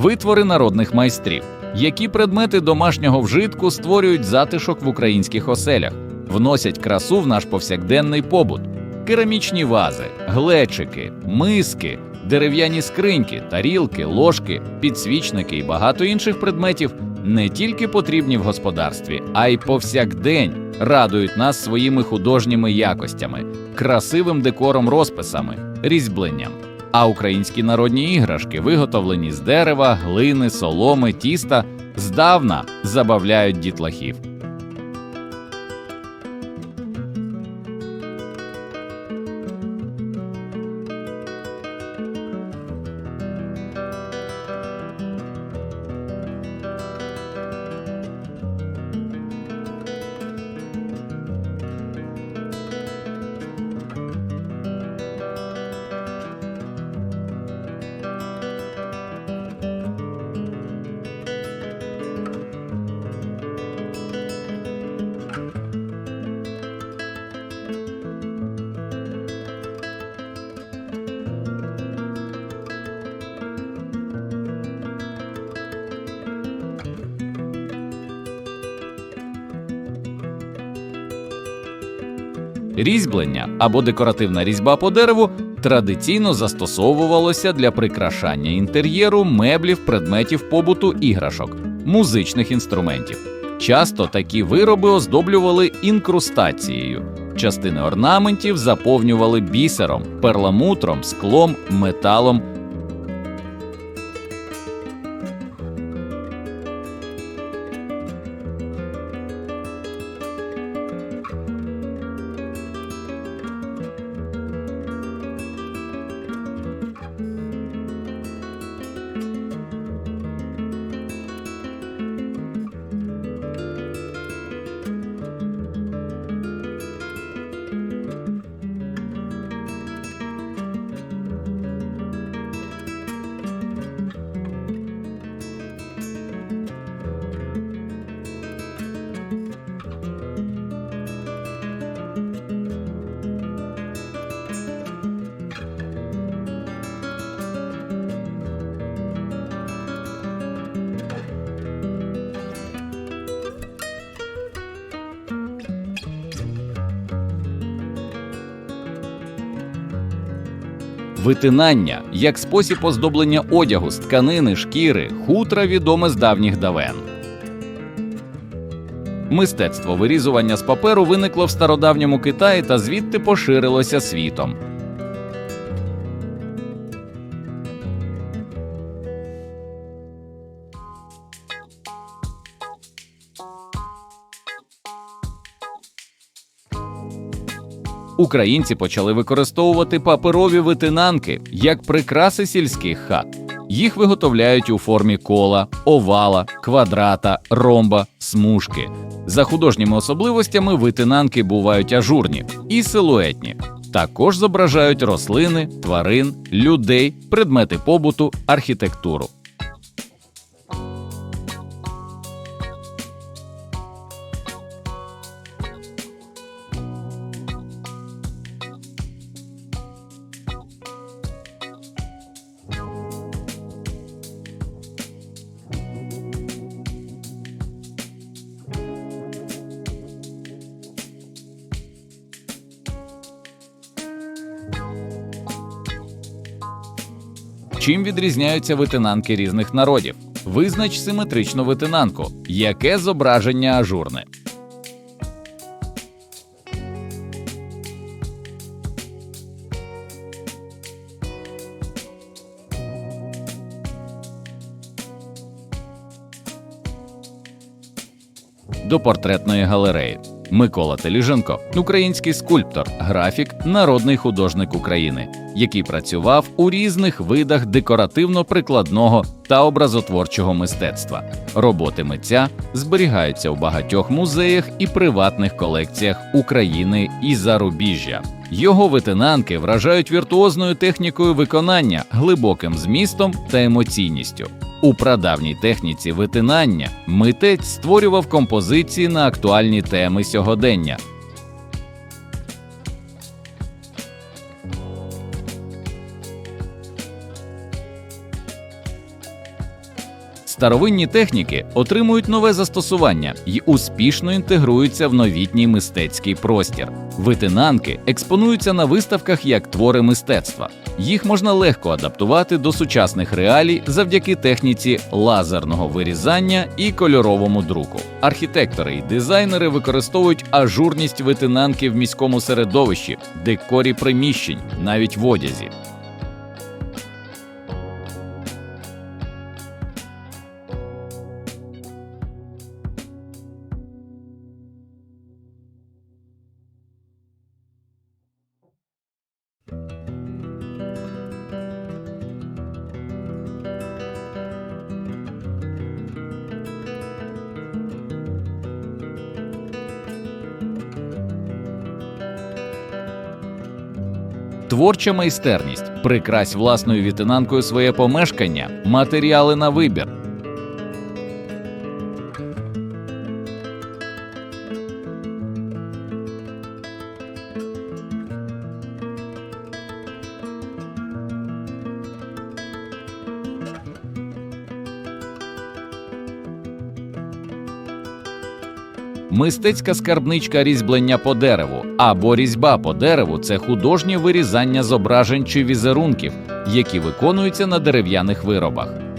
витвори народних майстрів. Які предмети домашнього вжитку створюють затишок в українських оселях, вносять красу в наш повсякденний побут, керамічні вази, глечики, миски, дерев'яні скриньки, тарілки, ложки, підсвічники і багато інших предметів не тільки потрібні в господарстві, а й повсякдень радують нас своїми художніми якостями, красивим декором розписами, різьбленням. А українські народні іграшки, виготовлені з дерева, глини, соломи, тіста, здавна забавляють дітлахів. Різьблення або декоративна різьба по дереву традиційно застосовувалося для прикрашання інтер'єру, меблів, предметів побуту, іграшок, музичних інструментів. Часто такі вироби оздоблювали інкрустацією. Частини орнаментів заповнювали бісером, перламутром, склом, металом. Витинання як спосіб оздоблення одягу з тканини, шкіри, хутра відоме з давніх давен. Мистецтво вирізування з паперу виникло в стародавньому Китаї та звідти поширилося світом. Українці почали використовувати паперові витинанки як прикраси сільських хат. Їх виготовляють у формі кола, овала, квадрата, ромба, смужки. За художніми особливостями витинанки бувають ажурні і силуетні. Також зображають рослини, тварин, людей, предмети побуту, архітектуру. Чим відрізняються витинанки різних народів? Визнач симетричну витинанку. Яке зображення ажурне? До портретної галереї. Микола Теліженко, український скульптор, графік, народний художник України, який працював у різних видах декоративно-прикладного та образотворчого мистецтва. Роботи митця зберігаються у багатьох музеях і приватних колекціях України і зарубіжжя. Його витинанки вражають віртуозною технікою виконання, глибоким змістом та емоційністю. У прадавній техніці витинання митець створював композиції на актуальні теми сьогодення. Старовинні техніки отримують нове застосування і успішно інтегруються в новітній мистецький простір. Витинанки експонуються на виставках як твори мистецтва. Їх можна легко адаптувати до сучасних реалій завдяки техніці лазерного вирізання і кольоровому друку. Архітектори і дизайнери використовують ажурність витинанки в міському середовищі, декорі приміщень, навіть в одязі. Творча майстерність. Прикрась власною вітинанкою своє помешкання, матеріали на вибір. Мистецька скарбничка різьблення по дереву або різьба по дереву це художнє вирізання зображень чи візерунків, які виконуються на дерев'яних виробах.